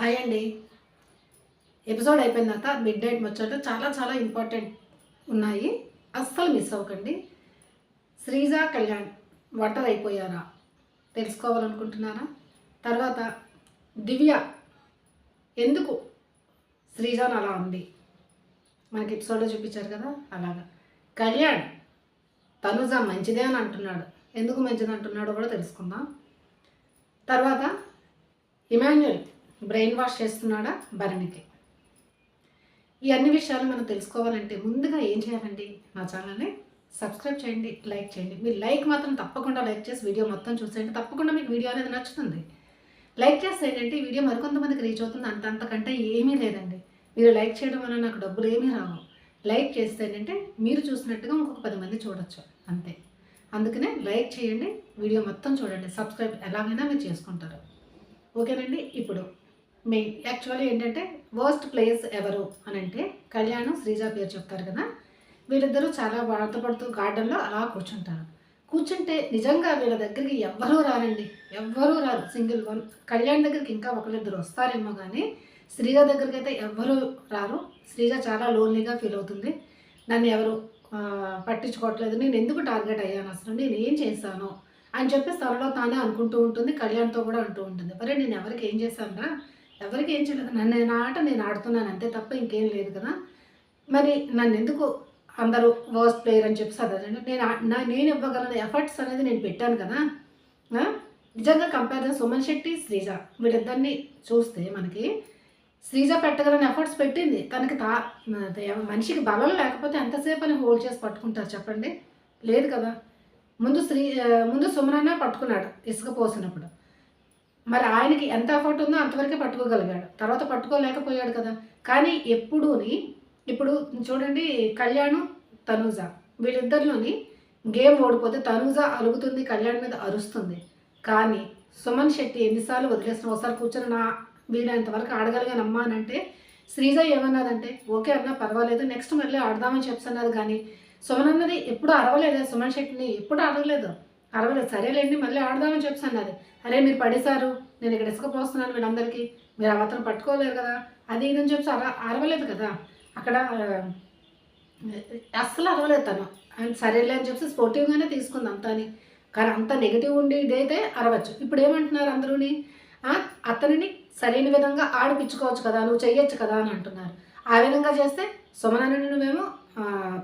Hi అండి. Episode అయిపోయిన తర్వాత మిడ్ నైట్ ముచ్చట్లు చాలా చాలా ఇంపార్టెంట్ ఉన్నాయి. అస్సలు మిస్ అవ్వకండి. శ్రీజ కళ్యాణ్ ఒంటరి అయిపోయారా? తెలుసుకోవాలనుకుంటున్నారా? తర్వాత దివ్య ఎందుకు శ్రీజాన్ అలా ఉంది? మనకి ఎపిసోడ్లో చూపించారు కదా అలాగా. కళ్యాణ్ తనుజ మంచిదే అని అంటున్నాడు. ఎందుకు మంచిది అంటున్నాడో కూడా తెలుసుకుందాం. తర్వాత ఇమాన్యుయల్ బ్రెయిన్ వాష్ చేస్తున్నాడా? భరణికి. ఈ అన్ని విషయాలు మనం తెలుసుకోవాలంటే ముందుగా ఏం చేయాలండి? నా ఛానల్ని సబ్స్క్రైబ్ చేయండి లైక్ చేయండి. మీరు లైక్ మాత్రం తప్పకుండా లైక్ చేసి వీడియో మొత్తం చూసేయండి. తప్పకుండా మీకు వీడియో అనేది నచ్చుతుంది. లైక్ చేస్తే ఏంటంటే ఈ వీడియో మరికొంతమందికి రీచ్ అవుతుంది. అంత అంతకంటే ఏమీ లేదండి. మీరు లైక్ చేయడం వల్ల నాకు డబ్బులు ఏమీ రావు. లైక్ చేస్తే ఏంటంటే మీరు చూసినట్టుగా ఇంకొక పది మంది చూడొచ్చు. అంతే. అందుకనే లైక్ చేయండి వీడియో మొత్తం చూడండి. సబ్స్క్రైబ్ ఎలాగైనా మీరు చేసుకుంటారు. ఓకేనండి? ఇప్పుడు మెయిన్ యాక్చువల్లీ ఏంటంటే వర్స్ట్ ప్లేస్ ఎవరు అని అంటే కళ్యాణ్ శ్రీజ పేరు చెప్తారు కదా. వీళ్ళిద్దరూ చాలా బాధపడుతూ గార్డెన్లో అలా కూర్చుంటారు. కూర్చుంటే నిజంగా వీళ్ళ దగ్గరికి ఎవ్వరూ రారండి. ఎవ్వరూ రారు. సింగిల్ వన్ కళ్యాణ్ దగ్గరికి ఇంకా ఒకరిద్దరు వస్తారేమో కానీ శ్రీజ దగ్గరికి అయితే ఎవ్వరూ రారు. శ్రీజ చాలా లోన్లీగా ఫీల్ అవుతుంది. నన్ను ఎవరు పట్టించుకోవట్లేదు. నేను ఎందుకు టార్గెట్ అయ్యాను అసలు? నేను ఏం చేశాను? అని చెప్పి తనలో తానే అనుకుంటూ ఉంటుంది. కళ్యాణ్తో కూడా అంటూ ఉంటుంది. మరి నేను ఎవరికి ఏం చేశానురా? ఎవరికి ఏం చేయలేదు. నన్ను నేను ఆట నేను ఆడుతున్నాను అంతే తప్ప ఇంకేం లేదు కదా. మరి నన్ను ఎందుకు అందరూ వర్స్ట్ ప్లేయర్ అని చెప్పి చదవండి నేను ఆ- నా నేను ఇవ్వగలను ఎఫర్ట్స్ అనేది నేను పెట్టాను కదా. నిజంగా కంపేర్ సుమన్ శెట్టి శ్రీజ వీళ్ళిద్దరిని చూస్తే మనకి శ్రీజ పెట్టగలని ఎఫర్ట్స్ పెట్టింది. తనకి తా మనిషికి బలం లేకపోతే ఎంతసేపు అని హోల్డ్ చేసి పట్టుకుంటారు చెప్పండి. లేదు కదా. ముందు శ్రీ ముందు సుమనన్న పట్టుకున్నాడు ఇసుక పోసినప్పుడు. మరి ఆయనకి ఎంత ఎఫర్ట్ ఉందో అంతవరకే పట్టుకోగలిగాడు. తర్వాత పట్టుకోలేకపోయాడు కదా. కానీ ఎప్పుడూని ఇప్పుడు చూడండి కళ్యాణ్ తనూజ. వీళ్ళిద్దరిలోని గేమ్ ఓడిపోతే తనూజ అలుగుతుంది కళ్యాణ్ మీద అరుస్తుంది. కానీ సుమన్ శెట్టి ఎన్నిసార్లు వదిలేసిన ఒకసారి కూర్చొని నా వీలైనంత ఆడగలిగానమ్మా అని అంటే శ్రీజ ఏమన్నదంటే ఓకే అన్నా పర్వాలేదు నెక్స్ట్ మళ్ళీ ఆడదామని చెప్తున్నారు కానీ సుమన్ అన్నది ఎప్పుడు అరవలేదు సుమన్ శెట్టిని ఎప్పుడు అడగలేదు అరవలేదు సరేలేండి మళ్ళీ ఆడదామని చెప్తున్నది అరే మీరు పడేశారు. నేను ఇక్కడ ఇసుక పోస్తున్నాను వీళ్ళందరికీ. మీరు ఆ మాత్రం పట్టుకోలేరు కదా. అది ఇదని చెప్పి అర అరవలేదు కదా. అక్కడ అస్సలు అరవలేదు తను. అండ్ సరేలే అని చెప్పి స్పోర్టివ్గానే తీసుకుంది అంత అని కానీ అంత నెగిటివ్ ఉండి ఇదైతే అరవచ్చు. ఇప్పుడు ఏమంటున్నారు అందరూని? అతనిని సరైన విధంగా ఆడిపించుకోవచ్చు కదా నువ్వు చెయ్యొచ్చు కదా అని అంటున్నారు. ఆ విధంగా చేస్తే సుమనని నువ్వేమో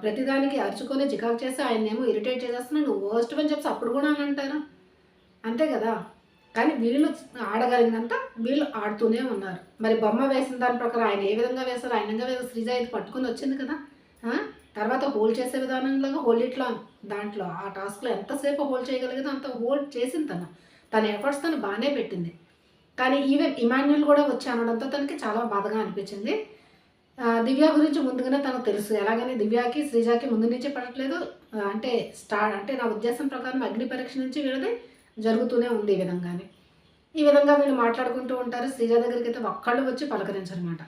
ప్రతిదానికి అరుచుకొని చికాకు చేసి ఆయన ఏమో ఇరిటేట్ చేసేస్తున్నావు నువ్వు వర్స్ట్ అని చెప్పి అప్పుడు కూడా అని అంటారు? అంతే కదా. కానీ వీళ్ళు ఆడగలిగినంత వీళ్ళు ఆడుతూనే ఉన్నారు. మరి బొమ్మ వేసిన దాని ప్రకారం ఆయన ఏ విధంగా వేశారు ఆయన విధంగా శ్రీజ ఇది పట్టుకొని వచ్చింది కదా. తర్వాత హోల్డ్ చేసే విధానంలో హోల్డ్ ఇట్లా దాంట్లో ఆ టాస్క్లో ఎంతసేపు హోల్డ్ చేయగలిగితే అంత హోల్డ్ చేసింది తను. తన ఎఫర్ట్స్ తను బాగానే పెట్టింది. కానీ ఈవెన్ ఇమాన్యుల్ కూడా వచ్చి అనడంతో తనకి చాలా బాధగా అనిపించింది. దివ్య గురించి ముందుగానే తనకు తెలుసు. ఎలాగని దివ్యకి శ్రీజాకి ముందు నుంచే పడట్లేదు. అంటే స్టార్ అంటే నా ఉద్దేశం ప్రకారం అగ్ని పరీక్ష నుంచి వీళ్ళది జరుగుతూనే ఉంది ఈ విధంగానే. ఈ విధంగా వీళ్ళు మాట్లాడుకుంటూ ఉంటారు. శ్రీజ దగ్గరికి అయితే ఒక్కళ్ళు వచ్చి పలకరించనమాట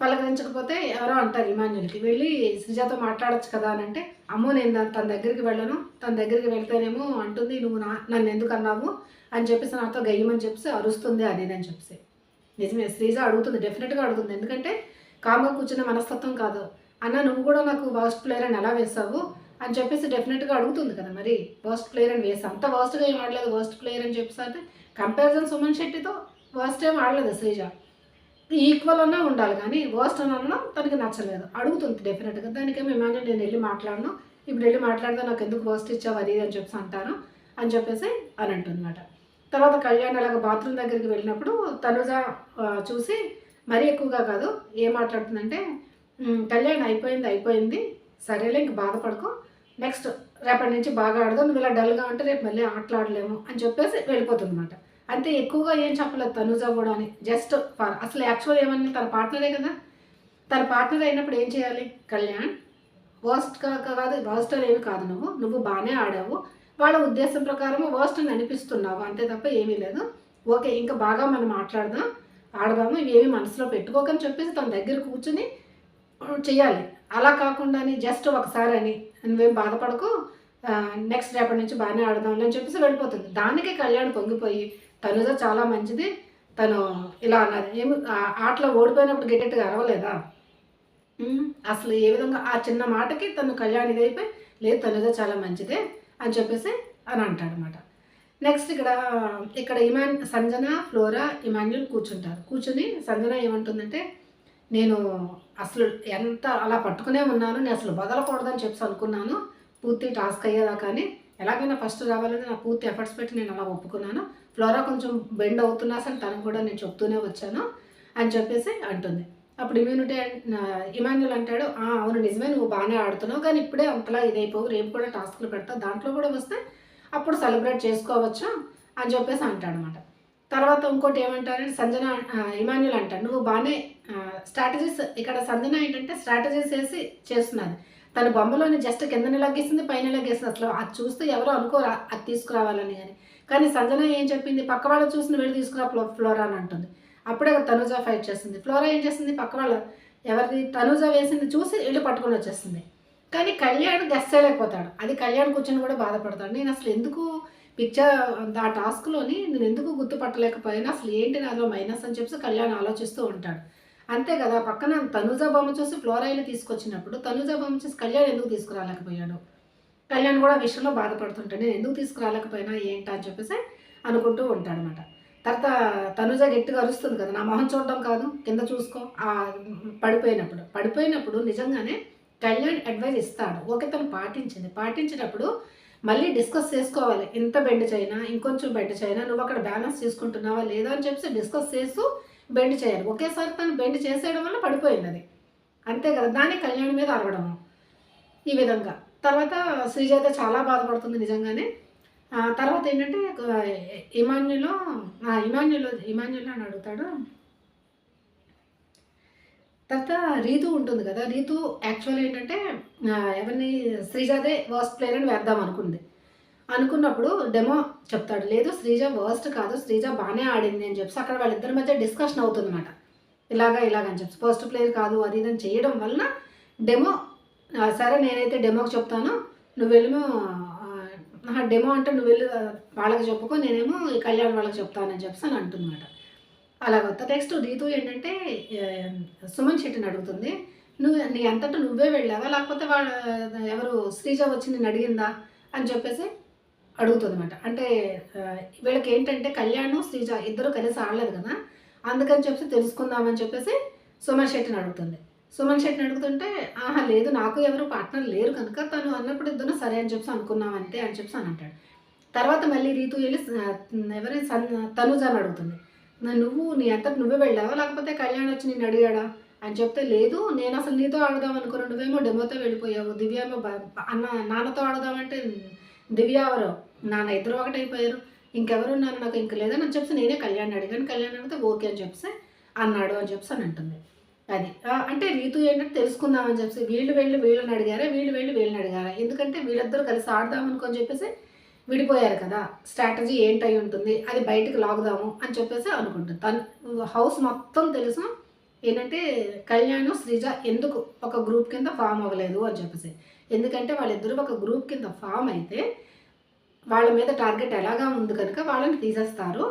పలకరించకపోతే ఎవరో అంటారు ఇమాన్యుల్కి వెళ్ళి శ్రీజాతో మాట్లాడొచ్చు కదా అని అంటే అమ్మో నేను తన దగ్గరికి వెళ్ళను. తన దగ్గరికి వెళ్తేనేమో అంటుంది నువ్వు నా నన్ను ఎందుకు అన్నావు? అని చెప్పేసి నాతో గయ్యమని చెప్పేసి అరుస్తుంది అది అని చెప్పేసి. నిజమే శ్రీజ అడుగుతుంది డెఫినెట్గా అడుగుతుంది. ఎందుకంటే కామ్గా కూర్చున్న మనస్తత్వం కాదు. అన్న నువ్వు కూడా నాకు వర్స్ట్ ప్లేయర్ అని ఎలా వేసావు అని చెప్పేసి డెఫినెట్గా అడుగుతుంది కదా మరి. వర్స్ట్ ప్లేయర్ అని వేసి అంత వర్స్ట్గా ఏం ఆడలేదు వర్స్ట్ ప్లేయర్ అని చెప్పేసి అంటే కంపారిజన్ సుమన్ శెట్టితో వర్స్ట్ ఏం ఆడలేదు శ్రీజ. ఈక్వల్ అన్నా ఉండాలి కానీ వర్స్ట్ అని అనడం తనకి నచ్చలేదు. అడుగుతుంది డెఫినెట్గా దానికేమో ఇమాజిన్ నేను వెళ్ళి మాట్లాడను. ఇప్పుడు వెళ్ళి మాట్లాడితే నాకు ఎందుకు వర్స్ట్ ఇచ్చావు అది అని చెప్పేసి అంటాను. అని చెప్పేసి అని అంటుందన్నమాట. తర్వాత కళ్యాణ్ అలాగ బాత్రూమ్ దగ్గరికి వెళ్ళినప్పుడు తనుజ చూసి మరీ ఎక్కువగా కాదు ఏం మాట్లాడుతుందంటే కళ్యాణ్ అయిపోయింది అయిపోయింది సరేలే ఇంక బాధపడకు నెక్స్ట్ రేపటి నుంచి బాగా ఆడదాం నువ్వు ఇలా డల్గా ఉంటే రేపు మళ్ళీ ఆటలాడలేము అని చెప్పేసి వెళ్ళిపోతుంది అనమాట అంతే ఎక్కువగా ఏం చెప్పలేదు తనుజ కూడా అని జస్ట్ అసలు యాక్చువల్ ఏమన్నా తన పార్ట్నరే కదా. తన పార్ట్నర్ అయినప్పుడు ఏం చేయాలి? కళ్యాణ్ వర్స్ట్ కాదు వర్స్ట్ ఏమి కాదు నువ్వు నువ్వు బాగానే ఆడావు వాళ్ళ ఉద్దేశం ప్రకారం వర్స్ట్ అని అనిపిస్తున్నావు అంతే తప్ప ఏమీ లేదు. ఓకే ఇంకా బాగా మనం మాట్లాడదాం ఆడదాము ఇవేమి మనసులో పెట్టుకోకని చెప్పేసి తన దగ్గర కూర్చుని చేయాలి అలా కాకుండా జస్ట్ ఒకసారి అని నువ్వేం బాధపడకు నెక్స్ట్ రేపటి నుంచి బాగానే ఆడదాం అని చెప్పేసి వెళ్ళిపోతుంది. దానికి కళ్యాణ్ పొంగిపోయి తనుజ చాలా మంచిది. తను ఇలా అన్నది ఏమి ఆటలో ఓడిపోయినప్పుడు గట్టిగా అరవలేదా? అసలు ఏ విధంగా ఆ చిన్న మాటకి తను కళ్యాణ్ ఇదైపోయి లేదు తనుజ చాలా మంచిదే అని చెప్పేసి అని అంటాడనమాట నెక్స్ట్ ఇక్కడ ఇక్కడ ఇమాన్ సంజన ఫ్లోరా ఇమాన్యుల్ కూర్చుంటారు. కూర్చుని సంజన ఏమంటుందంటే నేను అసలు ఎంత అలా పట్టుకునే ఉన్నాను నేను అసలు వదలకూడదని చెప్పి అనుకున్నాను. పూర్తి టాస్క్ అయ్యేదా కానీ ఎలాగైనా ఫస్ట్ రావాలని నా పూర్తి ఎఫర్ట్స్ పెట్టి నేను అలా ఒప్పుకున్నాను. ఫ్లోరా కొంచెం బెండ్ అవుతున్నా సరే తనకు కూడా నేను చెప్తూనే వచ్చాను అని చెప్పేసి అంటుంది. అప్పుడు ఇమ్యూనిటీ ఇమాన్యుల్ అంటాడు అవును నిజమే నువ్వు బాగానే ఆడుతున్నావు కానీ ఇప్పుడే అంతలా ఇదైపోవు. రేపు కూడా టాస్క్లు పెడతావు దాంట్లో కూడా వస్తే అప్పుడు సెలబ్రేట్ చేసుకోవచ్చు అని చెప్పేసి అంటాడనమాట తర్వాత ఇంకోటి ఏమంటారంటే సంజన ఇమాన్యుల్ అంటాడు నువ్వు బాగానే స్ట్రాటజీస్ ఇక్కడ సంజన ఏంటంటే స్ట్రాటజీస్ వేసి చేస్తున్నది. తన బొమ్మలోని జస్ట్ కింద లగ్గేసింది పైన లగ్గేసింది అసలు అది చూస్తే ఎవరు అనుకోరు అది తీసుకురావాలని కానీ కానీ సంజన ఏం చెప్పింది? పక్క వాళ్ళు చూసిన వెళ్ళి తీసుకురా ఫ్లో ఫ్లోరా అని అంటుంది. అప్పుడే తనుజ ఫైట్ చేస్తుంది ఫ్లోరా ఏం చేస్తుంది పక్క వాళ్ళు ఎవరిది? తనుజ వేసింది చూసి వెళ్ళి పట్టుకొని వచ్చేస్తుంది కానీ కళ్యాణ్ గస్సేయలేకపోతాడు అది కళ్యాణ్ కూర్చొని కూడా బాధపడతాడు. నేను అసలు ఎందుకు పిక్చర్ ఆ టాస్క్లోని నేను ఎందుకు గుర్తుపట్టలేకపోయినా? అసలు ఏంటి నాలో మైనస్ అని చెప్పి కళ్యాణ్ ఆలోచిస్తూ ఉంటాడు. అంతే కదా పక్కన తనుజ బొమ్మ చూసి ఫ్లోరాయిలు తీసుకొచ్చినప్పుడు తనుజ బొమ్మ చూసి కళ్యాణ్ ఎందుకు తీసుకురాలేకపోయాడు? కళ్యాణ్ కూడా విషయంలో బాధపడుతుంటాడు. నేను ఎందుకు తీసుకురాలేకపోయినా ఏంటా అని చెప్పేసి అనుకుంటూ ఉంటాడనమాట తర్వాత తనుజ గట్టిగా అరుస్తుంది కదా నా మొహం చూడడం కాదు కింద చూసుకో. ఆ పడిపోయినప్పుడు. పడిపోయినప్పుడు నిజంగానే కళ్యాణ్ అడ్వైజ్ ఇస్తాడు. ఓకే తను పాటించింది. పాటించినప్పుడు మళ్ళీ డిస్కస్ చేసుకోవాలి. ఇంత బెండ్ చైనా ఇంకొంచెం బెండ్ చైనా నువ్వు అక్కడ బ్యాలెన్స్ తీసుకుంటున్నావా లేదా అని చెప్పి డిస్కస్ చేస్తూ బెండ్ చేయాలి. ఒకేసారి తను బెండ్ చేసేయడం వల్ల పడిపోయింది అది. అంతే కదా? దాన్ని కళ్యాణ్ మీద అరవడము. ఈ విధంగా. తర్వాత శ్రీజ అయితే చాలా బాధపడుతుంది నిజంగానే. తర్వాత ఏంటంటే ఇమాన్యులో ఇమాన్యులో ఇమాన్యులో అని అడుగుతాడు. తర్వాత రీతు ఉంటుంది కదా రీతు యాక్చువల్ ఏంటంటే ఎవరిని శ్రీజాదే వర్స్ట్ ప్లేయర్ అని వేద్దాం అనుకుంది. అనుకున్నప్పుడు డెమో చెప్తాడు లేదు శ్రీజ వర్స్ట్ కాదు శ్రీజ బాగానే ఆడింది అని చెప్పి అక్కడ వాళ్ళిద్దరి మధ్య డిస్కషన్ అవుతుంది అనమాట ఇలాగా ఇలాగని చెప్పి. ఫస్ట్ ప్లేయర్ కాదు అది ఇది అని చేయడం వలన డెమో సరే నేనైతే డెమోకి చెప్తాను నువ్వు వెళ్ళేమో డెమో అంటే నువ్వు వెళ్ళి వాళ్ళకి చెప్పుకో నేనేమో ఈ కళ్యాణ్ వాళ్ళకి చెప్తానని చెప్పి అని అంటుందన్నమాట. అలాగొత్త. నెక్స్ట్ రీతు ఏంటంటే సుమన్ శెట్టిని అడుగుతుంది. నువ్వు నీ అంతటా నువ్వే వెళ్ళావా? లేకపోతే వాళ్ళ ఎవరు శ్రీజ వచ్చి నిన్ను అడిగిందా? అని చెప్పేసి అడుగుతుందన్నమాట. అంటే వీళ్ళకి ఏంటంటే కళ్యాణం శ్రీజ ఇద్దరు కలిసి ఆడలేదు కదా? అందుకని చెప్పి తెలుసుకుందామని చెప్పేసి సుమన్ శెట్టిని అడుగుతుంది. సుమన్ శెట్టిని అడుగుతుంటే ఆహా లేదు నాకు ఎవరు పార్ట్నర్ లేరు కనుక తను అన్నప్పుడు ఇద్దరు సరే అని చెప్పి అనుకున్నాం అంతే అని చెప్పేసి అని అంటాడు. తర్వాత మళ్ళీ రీతు వెళ్ళి ఎవరి సన్ తనుజ అని అడుగుతుంది. నువ్వు నీ అంతకు నువ్వే వెళ్ళావా? లేకపోతే కళ్యాణ్ వచ్చి నేను అడిగాడా? అని చెప్తే లేదు నేను అసలు నీతో ఆడదాం అనుకున్నాను నువ్వేమో డెమోతో వెళ్ళిపోయావు. దివ్య అన్న నాన్నతో ఆడదామంటే దివ్య ఎవరు? నాన్న ఇద్దరు ఒకటైపోయారు. ఇంకెవరు ఉన్నారు నాకు ఇంక లేదని అని చెప్పి నేనే కళ్యాణ్ అడిగాను. కళ్యాణ్ అడిగితే ఓకే అని చెప్పి అన్నాడు అని చెప్పి అని అంటుంది. అది. అంటే రీతు ఏంటంటే తెలుసుకుందామని చెప్పి వీళ్ళు వెళ్ళి వీళ్ళని అడిగారా? వీళ్ళు వెళ్ళి వీళ్ళని అడిగారా? ఎందుకంటే వీళ్ళిద్దరూ కలిసి ఆడదామనుకో అని చెప్పేసి విడిపోయారు కదా స్ట్రాటజీ ఏంటై ఉంటుంది అది బయటకు లాగుదాము అని చెప్పేసి అనుకుంటుంది. తను హౌస్ మొత్తం తెలుసు ఏంటంటే కళ్యాణ్ శ్రీజ ఎందుకు ఒక గ్రూప్ కింద ఫామ్ అవ్వలేదు అని చెప్పేసి. ఎందుకంటే వాళ్ళిద్దరూ ఒక గ్రూప్ కింద ఫామ్ అయితే వాళ్ళ మీద టార్గెట్ ఎలాగా ఉంది కనుక వాళ్ళని తీసేస్తారు.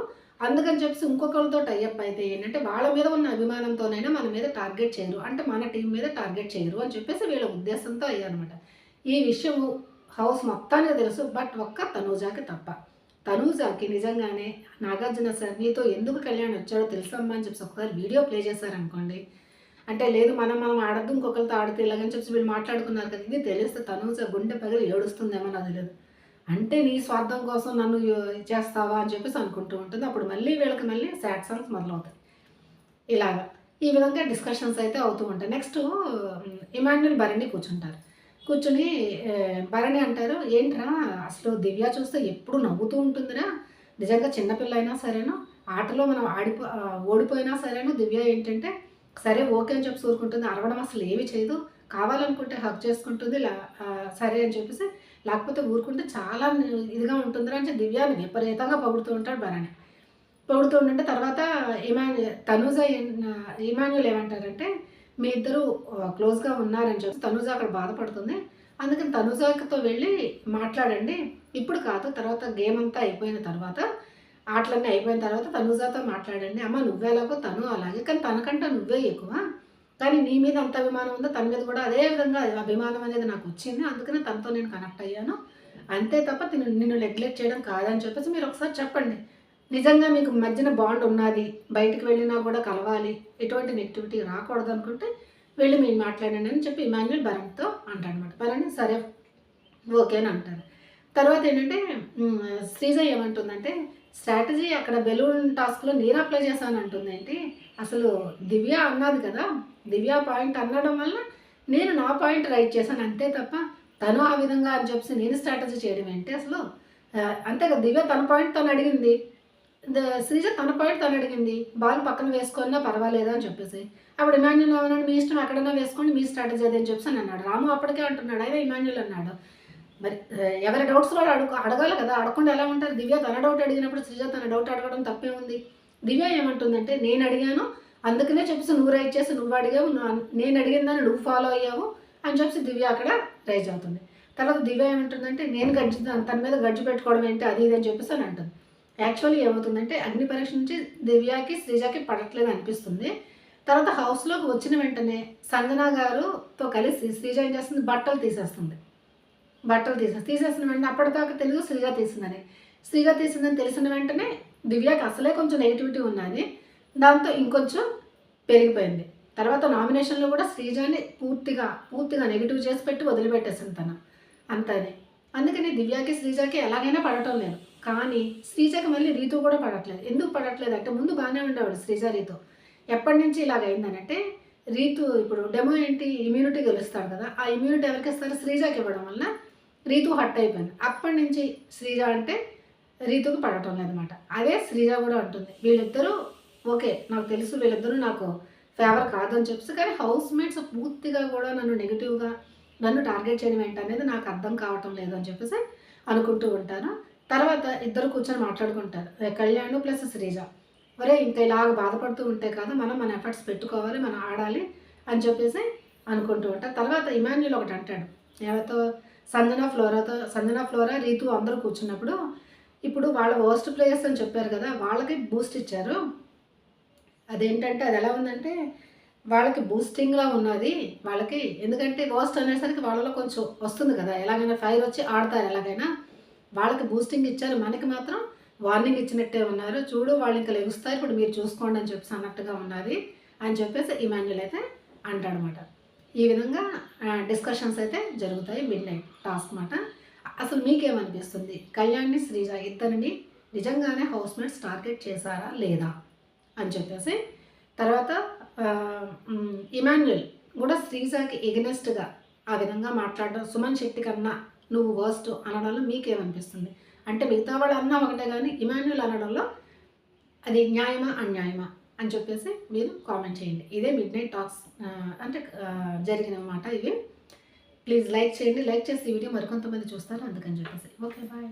అందుకని చెప్పేసి ఇంకొకరితో టైఅప్ అయితే ఏంటంటే వాళ్ళ మీద ఉన్న అభిమానంతోనైనా మన మీద టార్గెట్ చేయరు. అంటే మన టీం మీద టార్గెట్ చేయరు అని చెప్పేసి వీళ్ళ ఉద్దేశంతో అయ్యారనమాట ఈ విషయం హౌస్ మొత్తానికి తెలుసు బట్ ఒక్క తనూజాకి తప్ప. తనూజాకి నిజంగానే నాగార్జున సార్ నీతో ఎందుకు కళ్యాణ్ వచ్చాడో తెలుసమ్మా అని చెప్పి ఒకసారి వీడియో ప్లే చేశారనుకోండి. అంటే లేదు మనం మనం ఆడద్దు ఇంకొకరితో ఆడితే ఇలాగని చెప్పి వీళ్ళు మాట్లాడుకున్నారు కదా ఇది తెలిస్తే తనూజ గుండె పగిలి ఏడుస్తుందేమో నాకు తెలియదు. అంటే నీ స్వార్థం కోసం నన్ను చేస్తావా అని చెప్పేసి అనుకుంటూ ఉంటుంది. అప్పుడు మళ్ళీ వీళ్ళకి మళ్ళీ సాడ్ సాంగ్స్ మొదలవుతాయి. ఇలాగా. ఈ విధంగా డిస్కషన్స్ అయితే అవుతూ ఉంటాయి. నెక్స్ట్ ఇమాన్యుల్ భరణి కూర్చుంటారు. కూర్చుని భరణి అంటారు ఏంట్రా అసలు దివ్య చూస్తే ఎప్పుడు నవ్వుతూ ఉంటుందిరా? నిజంగా చిన్నపిల్ల అయినా సరేను ఆటలో మనం ఆడిపో ఓడిపోయినా సరేను దివ్య ఏంటంటే సరే ఓకే అని చెప్పి ఊరుకుంటుంది అరవడం అసలు ఏమి చేయదు. కావాలనుకుంటే హక్ చేసుకుంటుంది. సరే అని చెప్పేసి లేకపోతే ఊరుకుంటే చాలా ఇదిగా ఉంటుందిరా అని చెప్పి దివ్యాన్ని విపరీతంగా పొగుడుతూ ఉంటాడు భరణి. పొగుడుతూ ఉంటే తర్వాత ఇమాన్యు తనూజ ఇమాన్యుల్ ఏమంటారంటే మీ ఇద్దరు క్లోజ్గా ఉన్నారని చెప్పి తనూజ అక్కడ బాధపడుతుంది. అందుకని తనూజతో వెళ్ళి మాట్లాడండి. ఇప్పుడు కాదు తర్వాత గేమ్ అంతా అయిపోయిన తర్వాత ఆటలన్నీ అయిపోయిన తర్వాత తనుజాతో మాట్లాడండి. అమ్మ నువ్వెలాగో తను అలాగే. కానీ తనకంటే నువ్వే ఎక్కువ. కానీ నీ మీద అంత అభిమానం ఉందో తన మీద కూడా అదే విధంగా అభిమానం అనేది నాకు వచ్చింది. అందుకనే తనతో నేను కనెక్ట్ అయ్యాను. అంతే తప్ప నిన్ను నెగ్లెక్ట్ చేయడం కాదని చెప్పేసి మీరు ఒకసారి చెప్పండి. నిజంగా మీకు మధ్యన బాండ్ ఉన్నది బయటకు వెళ్ళినా కూడా కలవాలి ఎటువంటి నెగిటివిటీ రాకూడదు అనుకుంటే వెళ్ళి మీరు మాట్లాడండి అని చెప్పి ఇమాన్యుల్ భరణ్తో అంటాడనమాట. భరణ్ సరే ఓకే అని అంటారు తర్వాత ఏంటంటే శ్రీజ ఏమంటుందంటే స్ట్రాటజీ అక్కడ బెలూన్ టాస్క్లో నేను అప్లై చేశాను అంటుంది ఏంటి అసలు దివ్య అన్నది కదా దివ్య పాయింట్ అనడం వల్ల నేను నా పాయింట్ రైట్ చేశాను అంతే తప్ప తను ఆ విధంగా అని చెప్పి నేను స్ట్రాటజీ చేయడం ఏంటి అసలు? అంతే కదా దివ్య తన పాయింట్ తను అడిగింది. శ్రీజ తన పాయింట్ తను అడిగింది బాల్ పక్కన వేసుకున్నా పర్వాలేదు? అని చెప్పేసి. అప్పుడు ఇమాన్యుల్ ఏమన్నాడు మీ ఇష్టం ఎక్కడైనా వేసుకోండి మీ స్ట్రాటజీ అదే అని చెప్పేసి అని అన్నాడు. రాము అప్పటికే అంటున్నాడు అయినా ఇమాన్యుల్ అన్నాడు. మరి ఎవరి డౌట్స్ వాళ్ళు అడుగు అడగాలి కదా అడగకుండా ఎలా ఉంటారు? దివ్య తన డౌట్ అడిగినప్పుడు శ్రీజ తన డౌట్ అడగడం తప్పే ఉంది. దివ్య ఏమంటుందంటే నేను అడిగాను అందుకనే చెప్పేసి నువ్వు రైట్ చేసి నువ్వు అడిగావు నా- నేను అడిగిన దాన్ని నువ్వు ఫాలో అయ్యావు అని చెప్పేసి దివ్య అక్కడ రైజ్ అవుతుంది. తర్వాత దివ్య ఏమంటుందంటే నేను గడ్జి తన మీద గడ్జి పెట్టుకోవడం ఏంటి? అది ఇది అని చెప్పేసి అని అంటుంది. యాక్చువల్లీ ఏమవుతుందంటే అగ్ని పరీక్ష నుంచి దివ్యాకి శ్రీజాకి పడట్లేదు అనిపిస్తుంది. తర్వాత హౌస్లోకి వచ్చిన వెంటనే సంజన గారుతో కలిసి శ్రీజ ఏం చేస్తుంది? బట్టలు తీసేస్తుంది. బట్టలు తీసేస్తుంది. తీసేసిన వెంటనే అప్పటిదాకా తెలుగు శ్రీజ తీసిందని. శ్రీజ తీసిందని తెలిసిన వెంటనే దివ్యాకి అసలే కొంచెం నెగిటివిటీ ఉన్నది. దాంతో ఇంకొంచెం పెరిగిపోయింది. తర్వాత నామినేషన్లో కూడా శ్రీజాని పూర్తిగా పూర్తిగా నెగిటివ్ చేసి పెట్టి వదిలిపెట్టేసింది తను. అంతనే. అందుకని దివ్యాకి శ్రీజాకి ఎలాగైనా పడటం లేదు. కానీ శ్రీజకి మళ్ళీ రీతు కూడా పడట్లేదు. ఎందుకు పడట్లేదు అంటే ముందు బాగానే ఉండేవాడు శ్రీజ రీతు ఎప్పటి నుంచి ఇలాగైందనంటే రీతు ఇప్పుడు డెమో ఏంటి? ఇమ్యూనిటీ గెలుస్తాడు కదా. ఆ ఇమ్యూనిటీ ఎవరికి ఇస్తారు శ్రీజాకి ఇవ్వడం వల్ల రీతు హట్ అయిపోయింది. అప్పటి నుంచి శ్రీజ అంటే రీతుకు పడటం లేదనమాట అదే శ్రీజ కూడా అంటుంది. వీళ్ళిద్దరూ ఓకే నాకు తెలుసు వీళ్ళిద్దరూ నాకు ఫేవర్ కాదని చెప్పేసి కానీ హౌస్ మేట్స్ పూర్తిగా కూడా నన్ను నెగిటివ్గా నన్ను టార్గెట్ చేయడం ఏంటనేది నాకు అర్థం కావటం లేదు అని చెప్పేసి అనుకుంటూ ఉంటాను. తర్వాత ఇద్దరు కూర్చొని మాట్లాడుకుంటారు. కళ్యాణ్ ప్లస్ శ్రీజ. ఒరే ఇంకా ఇలాగ బాధపడుతూ ఉంటే కాదు మనం మన ఎఫర్ట్స్ పెట్టుకోవాలి మనం ఆడాలి అని చెప్పేసి అనుకుంటూ ఉంటారు. తర్వాత ఇమాన్యుల్ ఒకటి అంటాడు. ఎవరితో? సంజన ఫ్లోరాతో సంజన ఫ్లోరా రీతు అందరూ కూర్చున్నప్పుడు ఇప్పుడు వాళ్ళ వర్స్ట్ ప్లేయర్స్ అని చెప్పారు కదా వాళ్ళకి బూస్ట్ ఇచ్చారు. అదేంటంటే అది ఎలా ఉందంటే వాళ్ళకి బూస్టింగ్లా ఉన్నది వాళ్ళకి. ఎందుకంటే వర్స్ట్ అనేసరికి వాళ్ళలో కొంచెం వస్తుంది కదా ఎలాగైనా ఫైర్ వచ్చి ఆడతారు ఎలాగైనా. వాళ్ళకి బూస్టింగ్ ఇచ్చారు. మనకి మాత్రం వార్నింగ్ ఇచ్చినట్టే ఉన్నారు. చూడు వాళ్ళు ఇంకా లెగుస్తారు. ఇప్పుడు మీరు చూసుకోండి అని చెప్పేసి అన్నట్టుగా ఉన్నది అని చెప్పేసి ఇమాన్యుల్ అయితే అంటాడనమాట ఈ విధంగా డిస్కషన్స్ అయితే జరుగుతాయి. మిడ్ నైట్ టాస్క్ మాట అసలు మీకేమనిపిస్తుంది? కళ్యాణ్ని శ్రీజ ఇద్దరిని నిజంగానే హౌస్ మేట్స్ టార్గెట్ చేశారా లేదా అని చెప్పేసి. తర్వాత ఇమాన్యుల్ కూడా శ్రీజాకి ఎగనెస్ట్గా ఆ విధంగా మాట్లాడడం సుమన్ శెట్టి కన్నా నువ్వు వర్స్ట్ అనడంలో మీకేమనిపిస్తుంది? అంటే మిగతా వాళ్ళు అన్నా ఒకటే కానీ ఇమాన్యుల్ అనడంలో అది న్యాయమా అన్యాయమా అని చెప్పేసి మీరు కామెంట్ చేయండి. ఇదే మిడ్ నైట్ టాక్స్ అంటే జరిగిన మాట ఇవి. ప్లీజ్ లైక్ చేయండి. లైక్ చేసి ఈ వీడియో మరికొంతమంది చూస్తారు. అందుకని చెప్పేసి. Okay bye